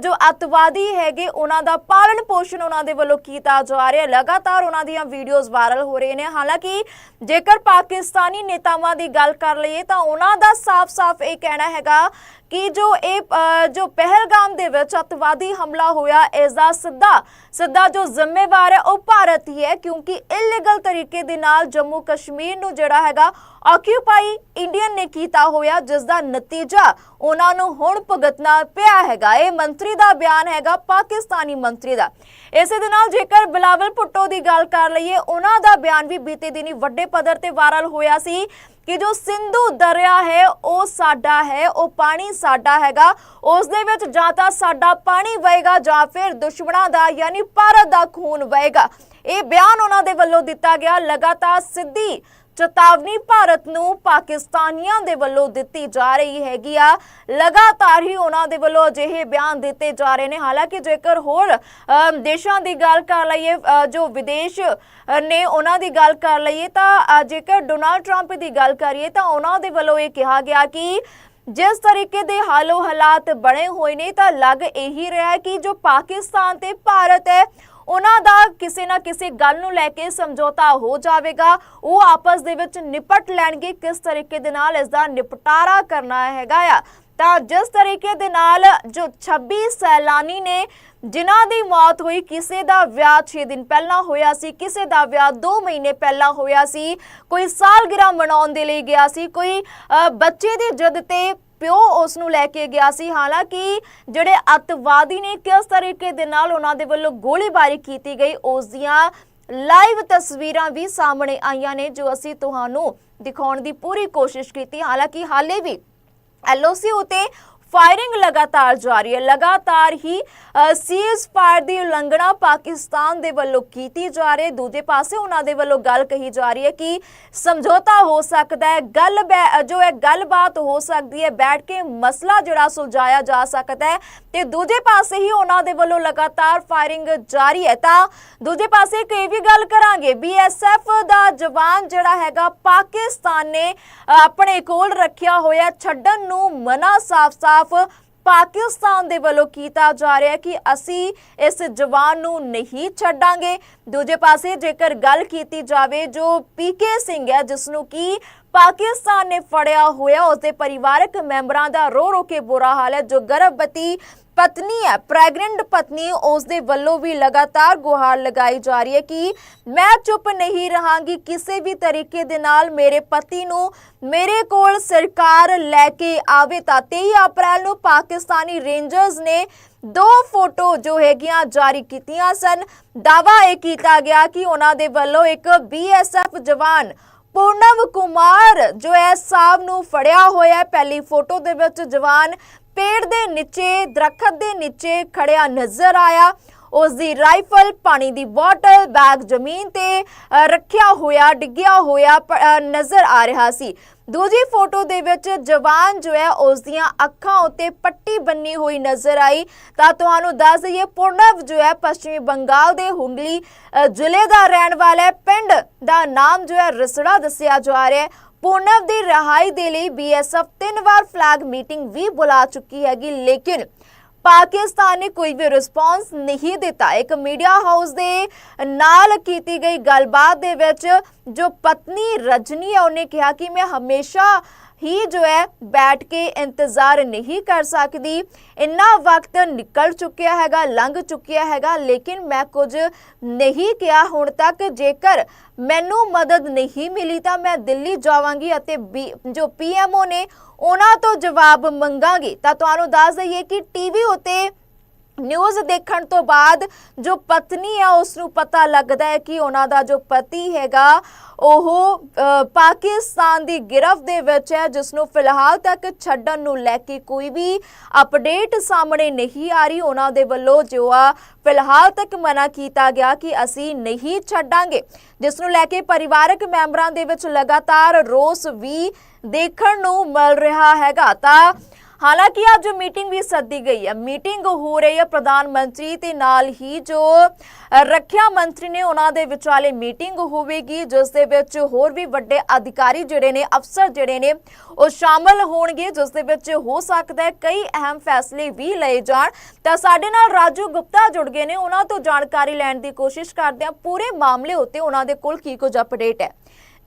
Speaker 1: ਜੋ ਅੱਤਵਾਦੀ ਹੈਗੇ ਉਹਨਾਂ ਦਾ ਪਾਲਣ ਪੋਸ਼ਣ ਉਹਨਾਂ ਦੇ ਵੱਲੋਂ ਕੀਤਾ ਜਾ ਰਿਹਾ, ਲਗਾਤਾਰ ਉਹਨਾਂ ਦੀਆਂ ਵੀਡੀਓਜ਼ ਵਾਇਰਲ ਹੋ ਰਹੇ ਨੇ। ਹਾਲਾਂਕਿ ਜੇਕਰ ਪਾਕਿਸਤਾਨੀ ਨੇਤਾਵਾਂ ਦੀ ਗੱਲ ਕਰ ਲਈਏ ਤਾਂ ਉਹਨਾਂ ਦਾ ਸਾਫ਼-ਸਾਫ਼ ਇਹ ਕਹਿਣਾ ਹੈਗਾ ਕਿ ਜੋ ਇਹ ਜੋ ਪਹਿਲਗਾਮ ਦੇ ਵਿੱਚ ਅੱਤਵਾਦੀ ਹਮਲਾ ਹੋਇਆ ਇਸ ਦਾ ਸਿੱਧਾ ਸਿੱਧਾ ਜੋ ਜ਼ਿੰਮੇਵਾਰ ਹੈ ਉਹ ਭਾਰਤ ਹੀ ਹੈ, ਕਿਉਂਕਿ ਇਲੀਗਲ ਤਰੀਕੇ ਦੇ ਨਾਲ ਜੰਮੂ ਕਸ਼ਮੀਰ ਨੂੰ ਜਿਹੜਾ ਹੈਗਾ ਆਕਿਊਪਾਈ ਇੰਡੀਅਨ ਨੇ ਕੀਤਾ ਹੋਇਆ ਜਿਸ ਦਾ ਨਤੀਜਾ ਉਹਨਾਂ ਨੂੰ ਹੁਣ ਭੁਗਤਣਾ ਪਿਆ ਹੈਗਾ। ਇਹ ਮੰਤਰੀ ਦਾ ਬਿਆਨ ਹੈਗਾ, ਪਾਕਿਸਤਾਨੀ ਮੰਤਰੀ ਦਾ। ਇਸੇ ਦੇ ਨਾਲ ਜੇਕਰ ਬਿਲਾਵਲ ਭੁੱਟੋ ਦੀ ਗੱਲ ਕਰ ਲਈਏ, ਉਹਨਾਂ ਦਾ ਬਿਆਨ ਵੀ ਬੀਤੇ ਦਿਨੀ ਵੱਡੇ ਪੱਧਰ ਤੇ ਵਾਇਰਲ ਹੋਇਆ ਸੀ ਕਿ ਜੋ ਸਿੰਧੂ ਦਰਿਆ ਹੈ, ਉਹ ਸਾਡਾ ਹੈ, ਉਹ ਪਾਣੀ ਸਾਡਾ ਹੈਗਾ। ਉਸ ਦੇ ਵਿੱਚ ਜਾਂ ਤਾਂ ਸਾਡਾ ਪਾਣੀ ਵਹੇਗਾ ਜਾਂ ਫਿਰ ਦੁਸ਼ਮਣਾਂ ਦਾ, ਯਾਨੀ ਭਾਰਤ ਦਾ ਖੂਨ ਵਹੇਗਾ। ਇਹ ਬਿਆਨ ਉਹਨਾਂ ਦੇ ਵੱਲੋਂ ਦਿੱਤਾ ਗਿਆ। ਲਗਾਤਾਰ ਸਿੱਧੀ ਚੇਤਾਵਨੀ ਭਾਰਤ ਨੂੰ ਪਾਕਿਸਤਾਨੀਆਂ ਦੇ ਵੱਲੋਂ ਦਿੱਤੀ ਜਾ ਰਹੀ ਹੈਗੀ ਆ। ਲਗਾਤਾਰ ਹੀ ਉਹਨਾਂ ਦੇ ਵੱਲੋਂ ਅਜਿਹੇ ਬਿਆਨ ਦਿੱਤੇ ਜਾ ਰਹੇ ਨੇ। ਹਾਲਾਂਕਿ ਜੇਕਰ ਹੋਰ ਦੇਸ਼ਾਂ ਦੀ ਗੱਲ ਕਰ ਲਈਏ ਜੋ ਵਿਦੇਸ਼ ਨੇ ਉਹਨਾਂ ਦੀ ਗੱਲ ਕਰ ਲਈਏ, ਤਾਂ ਜੇਕਰ ਡੋਨਾਲਡ ਟਰੰਪ ਦੀ ਗੱਲ ਕਰੀਏ, ਤਾਂ ਉਹਨਾਂ ਦੇ ਵੱਲੋਂ ਇਹ ਕਿਹਾ ਗਿਆ ਕਿ ਜਿਸ ਤਰੀਕੇ ਦੇ ਹਾਲੋ ਹਾਲਾਤ ਬਣੇ ਹੋਏ ਨੇ, ਤਾਂ ਲੱਗ ਇਹੀ ਰਿਹਾ ਕਿ ਜੋ ਪਾਕਿਸਤਾਨ ਤੇ ਭਾਰਤ ਹੈ ਉਹਨਾਂ ਦਾ ਕਿਸੇ ਨਾ ਕਿਸੇ ਗੱਲ ਨੂੰ ਲੈ ਕੇ ਸਮਝੌਤਾ ਹੋ ਜਾਵੇਗਾ। ਉਹ ਆਪਸ ਦੇ ਵਿੱਚ ਨਿਪਟ ਲੈਣਗੇ। ਕਿਸ ਤਰੀਕੇ ਦੇ ਨਾਲ ਇਸ ਦਾ ਨਿਪਟਾਰਾ ਕਰਨਾ ਹੈਗਾ ਆ? ਤਾਂ ਜਿਸ ਤਰੀਕੇ ਦੇ ਨਾਲ ਜੋ 26 ਸੈਲਾਨੀ ਨੇ ਜਿਨ੍ਹਾਂ ਦੀ ਮੌਤ ਹੋਈ ਕਿਸੇ ਦਾ ਵਿਆਹ 6 ਦਿਨ ਪਹਿਲਾਂ ਹੋਇਆ ਸੀ ਕਿਸੇ ਦਾ ਵਿਆਹ 2 ਮਹੀਨੇ ਪਹਿਲਾਂ ਹੋਇਆ ਸੀ ਕੋਈ ਸਾਲਗਿਰਾ ਮਨਾਉਣ ਦੇ ਲਈ ਗਿਆ ਸੀ ਕੋਈ ਅ, ਬੱਚੇ ਦੀ ਜਿੱਦ ਤੇ ਪਿਓ ਉਸ ਨੂੰ ਲੈ ਕੇ ਗਿਆ ਸੀ। ਹਾਲਾਂਕਿ ਜਿਹੜੇ ਅੱਤਵਾਦੀ ਨੇ ਕਿਸ ਤਰੀਕੇ ਦੇ ਨਾਲ ਉਹਨਾਂ ਦੇ ਵੱਲੋਂ ਗੋਲੀਬਾਰੀ ਕੀਤੀ ਗਈ, ਉਸ ਦੀਆਂ ਲਾਈਵ ਤਸਵੀਰਾਂ ਵੀ ਸਾਹਮਣੇ ਆਈਆਂ ਨੇ, ਜੋ ਅਸੀਂ ਤੁਹਾਨੂੰ ਦਿਖਾਉਣ ਦੀ ਪੂਰੀ ਕੋਸ਼ਿਸ਼ ਕੀਤੀ। ਹਾਲਾਂਕਿ ਹਾਲੇ ਵੀ ਐਲਓਸੀ ਉਤੇ ਫਾਇਰਿੰਗ ਲਗਾਤਾਰ ਜਾਰੀ ਹੈ। ਲਗਾਤਾਰ ਹੀ ਸੀਜ਼ ਫਾਇਰ ਦੀ ਉਲੰਘਣਾ ਪਾਕਿਸਤਾਨ ਦੇ ਵੱਲੋਂ ਕੀਤੀ ਜਾ ਰਹੀ ਦੂਜੇ ਪਾਸੇ ਉਹਨਾਂ ਦੇ ਵੱਲੋਂ ਗੱਲ ਕਹੀ ਜਾ ਰਹੀ ਹੈ ਕਿ ਸਮਝੌਤਾ ਹੋ ਸਕਦਾ ਹੈ। ਗੱਲ ਬੈ- ਜੋ ਹੈ, ਗੱਲਬਾਤ ਹੋ ਸਕਦੀ ਹੈ। ਬੈਠ ਕੇ ਮਸਲਾ ਜਿਹੜਾ ਸੁਲਝਾਇਆ ਜਾ ਸਕਦਾ ਹੈ। ਤੇ ਦੂਜੇ ਪਾਸੇ ਹੀ ਉਹਨਾਂ ਦੇ ਵੱਲੋਂ ਲਗਾਤਾਰ ਫਾਇਰਿੰਗ ਜਾਰੀ ਹੈ। ਤਾਂ ਦੂਜੇ ਪਾਸੇ ਇੱਕ ਇਹ ਵੀ ਗੱਲ ਕਰਾਂਗੇ ਬੀਐਸਐਫ ਦਾ ਜਵਾਨ ਜਿਹੜਾ ਹੈਗਾ, ਪਾਕਿਸਤਾਨ ਨੇ ਆਪਣੇ ਕੋਲ ਰੱਖਿਆ ਹੋਇਆ, ਛੱਡਣ ਨੂੰ ਮਨਾ ਸਾਫ਼-ਸਾਫ਼ ਪਾਕਿਸਤਾਨ ਦੇ ਵੱਲੋਂ ਕੀਤਾ ਜਾ ਰਿਹਾ ਹੈ ਕਿ ਅਸੀਂ ਇਸ ਜਵਾਨ ਨੂੰ ਨਹੀਂ ਛੱਡਾਂਗੇ। ਦੂਜੇ ਪਾਸੇ ਜੇਕਰ ਗੱਲ ਕੀਤੀ ਜਾਵੇ, ਜੋ ਪੀਕੇ ਸਿੰਘ ਹੈ ਜਿਸ ਨੂੰ ਕੀ ਪਾਕਿਸਤਾਨ ਨੇ ਫੜਿਆ ਹੋਇਆ, ਉਸਦੇ ਪਰਿਵਾਰਕ ਮੈਂਬਰਾਂ ਦਾ ਰੋ ਰੋ ਕੇ ਬੁਰਾ ਹਾਲ ਹੈ, ਜੋ ਗਰਭਵਤੀ ਪਤਨੀ ਹੈ ਪ੍ਰੈਗਨੈਂਟ ਪਤਨੀ ਉਸ ਦੇ ਵੱਲੋਂ ਵੀ ਲਗਾਤਾਰ ਗੁਹਾਰ ਲਗਾਈ ਜਾ ਰਹੀ ਹੈ ਕਿ ਮੈਂ ਚੁੱਪ ਨਹੀਂ ਰਹਾਂਗੀ, ਕਿਸੇ ਵੀ ਤਰੀਕੇ ਦੇ ਨਾਲ ਮੇਰੇ ਪਤੀ ਨੂੰ ਮੇਰੇ ਕੋਲ ਸਰਕਾਰ ਲੈ ਕੇ ਆਵੇ ਤਾਂ 23 ਅਪ੍ਰੈਲ ਨੂੰ ਪਾਕਿਸਤਾਨੀ ਰੇਂਜਰਸ ਨੇ ਦੋ ਫੋਟੋ ਜੋ ਹੈਗੀਆਂ ਜਾਰੀ ਕੀਤੀਆਂ ਸਨ। ਦਾਵਾ ਇਹ ਕੀਤਾ ਗਿਆ ਕਿ ਉਹਨਾਂ ਦੇ ਵੱਲੋਂ ਇੱਕ ਬੀਐਸਐਫ ਜਵਾਨ ਪੂਰਨਵ ਕੁਮਾਰ, ਜੋ ਹੈ ਸਾਹਿਬ ਨੂੰ ਫੜਿਆ ਹੋਇਆ ਪਹਿਲੀ ਫੋਟੋ ਦੇ ਵਿੱਚ ਜਵਾਨ ਪੇੜ ਦੇ ਨੀਚੇ, ਦਰਖਤ ਦੇ ਨੀਚੇ ਖੜਿਆ ਨਜ਼ਰ ਆਇਆ। ਉਸ ਦੀ ਰਾਈਫਲ ਪਾਣੀ ਦੀ ਬੋਟਲ, ਬੈਗ, ਜ਼ਮੀਨ ਤੇ ਰੱਖਿਆ ਹੋਇਆ, ਡਿੱਗਿਆ ਹੋਇਆ ਨਜ਼ਰ ਆ ਰਿਹਾ ਸੀ। ਦੂਜੀ ਫੋਟੋ ਦੇ ਵਿੱਚ ਜਵਾਨ ਜੋ ਹੈ ਉਸ ਦੀਆਂ ਅੱਖਾਂ ਉੱਤੇ ਪੱਟੀ ਬੰਨੀ ਹੋਈ ਨਜ਼ਰ ਆਈ। ਤਾਂ ਤੁਹਾਨੂੰ ਦੱਸ ਦਈਏ, ਪੂਰਨਵ ਜੋ ਹੈ, ਪੱਛਮੀ ਬੰਗਾਲ ਦੇ ਹੁੰਗਲੀ ਜ਼ਿਲ੍ਹੇ ਦਾ ਰਹਿਣ ਵਾਲਾ ਹੈ। ਪਿੰਡ ਦਾ ਨਾਮ ਜੋ ਹੈ, ਰਸੜਾ ਦੱਸਿਆ ਜਾ ਰਿਹਾ ਹੈ। ਪੂਰਨਵ ਦੀ ਰਿਹਾਈ ਦੇ ਲਈ ਬੀਐਸਐਫ ਤਿੰਨ ਵਾਰ ਫਲੈਗ ਮੀਟਿੰਗ ਵੀ ਬੁਲਾ ਚੁੱਕੀ ਹੈਗੀ, ਲੇਕਿਨ ਪਾਕਿਸਤਾਨ ਨੇ ਕੋਈ ਵੀ ਰਿਸਪੌਂਸ ਨਹੀਂ ਦਿੱਤਾ। ਇੱਕ ਮੀਡੀਆ ਹਾਊਸ ਦੇ ਨਾਲ ਕੀਤੀ ਗਈ ਗੱਲਬਾਤ ਦੇ ਵਿੱਚ ਜੋ ਪਤਨੀ ਰਜਨੀ ਹੈ ਉਹਨੇ ਕਿਹਾ ਕਿ ਮੈਂ ਹਮੇਸ਼ਾ ਹੀ ਜੋ ਹੈ ਬੈਠ ਕੇ ਇੰਤਜ਼ਾਰ ਨਹੀਂ ਕਰ ਸਕਦੀ। ਇੰਨਾ ਵਕਤ ਨਿਕਲ ਚੁੱਕਿਆ ਹੈਗਾ, ਲੰਘ ਚੁੱਕਿਆ ਹੈਗਾ, ਲੇਕਿਨ ਮੈਂ ਕੁਝ ਨਹੀਂ ਕਿਹਾ ਹੁਣ ਤੱਕ। ਜੇਕਰ ਮੈਨੂੰ ਮਦਦ ਨਹੀਂ ਮਿਲੀ ਤਾਂ ਮੈਂ ਦਿੱਲੀ ਜਾਵਾਂਗੀ ਅਤੇ ਬੀ- ਜੋ ਪੀਐਮਓ ਨੇ, ਉਹਨਾਂ ਤੋਂ ਜਵਾਬ ਮੰਗਾਂਗੀ। ਤਾਂ ਤੁਹਾਨੂੰ ਦੱਸ ਦਈਏ ਕਿ ਟੀਵੀ ਉਤੇ ਨਿਊਜ਼ ਦੇਖਣ ਤੋਂ ਬਾਅਦ ਜੋ ਪਤਨੀ ਹੈ ਉਸ ਨੂੰ ਪਤਾ ਲੱਗਦਾ ਹੈ ਕਿ ਉਹਨਾਂ ਦਾ ਜੋ ਪਤੀ ਹੈਗਾ, ਉਹ ਪਾਕਿਸਤਾਨ ਦੀ ਗਿਰਫਤ ਦੇ ਵਿੱਚ ਹੈ ਜਿਸ ਨੂੰ ਫਿਲਹਾਲ ਤੱਕ ਛੱਡਣ ਨੂੰ ਲੈ ਕੇ ਕੋਈ ਵੀ ਅਪਡੇਟ ਸਾਹਮਣੇ ਨਹੀਂ ਆ ਰਹੀ। ਉਹਨਾਂ ਦੇ ਵੱਲੋਂ ਜੋ ਆ, ਫਿਲਹਾਲ ਤੱਕ ਮਨਾ ਕੀਤਾ ਗਿਆ ਕਿ ਅਸੀਂ ਨਹੀਂ ਛੱਡਾਂਗੇ। ਜਿਸ ਨੂੰ ਲੈ ਕੇ ਪਰਿਵਾਰਕ ਮੈਂਬਰਾਂ ਦੇ ਵਿੱਚ ਲਗਾਤਾਰ ਰੋਸ ਵੀ ਦੇਖਣ ਨੂੰ ਮਿਲ ਰਿਹਾ ਹੈਗਾ। ਤਾਂ ਹਾਲਾਂਕਿ ਅੱਜ ਮੀਟਿੰਗ ਵੀ ਸੱਦੀ ਗਈ ਹੈ। ਮੀਟਿੰਗ ਹੋ ਰਹੀ ਹੈ ਪ੍ਰਧਾਨ ਮੰਤਰੀ ਤੇ ਨਾਲ ਹੀ ਜੋ ਰੱਖਿਆ ਮੰਤਰੀ ਨੇ ਉਹਨਾਂ ਦੇ ਵਿਚਾਲੇ ਮੀਟਿੰਗ ਹੋਵੇਗੀ, ਜਿਸ ਦੇ ਵਿੱਚ ਹੋਰ ਵੀ ਵੱਡੇ ਅਧਿਕਾਰੀ ਜਿਹੜੇ ਨੇ, ਅਫਸਰ ਜਿਹੜੇ ਨੇ, ਉਹ ਸ਼ਾਮਲ ਹੋਣਗੇ, ਜਿਸ ਦੇ ਵਿੱਚ ਹੋ ਸਕਦਾ ਹੈ ਕਈ ਅਹਿਮ ਫੈਸਲੇ ਵੀ ਲਏ ਜਾਣ। ਤਾਂ ਸਾਡੇ ਨਾਲ ਰਾਜੂ ਗੁਪਤਾ ਜੁੜ ਗਏ ਨੇ। ਉਹਨਾਂ ਤੋਂ ਜਾਣਕਾਰੀ ਲੈਣ ਦੀ ਕੋਸ਼ਿਸ਼ ਕਰਦੇ ਹਾਂ। ਪੂਰੇ ਮਾਮਲੇ ਉੱਤੇ ਉਹਨਾਂ ਦੇ ਕੋਲ ਕੀ ਕੁਝ ਅਪਡੇਟ ਹੈ।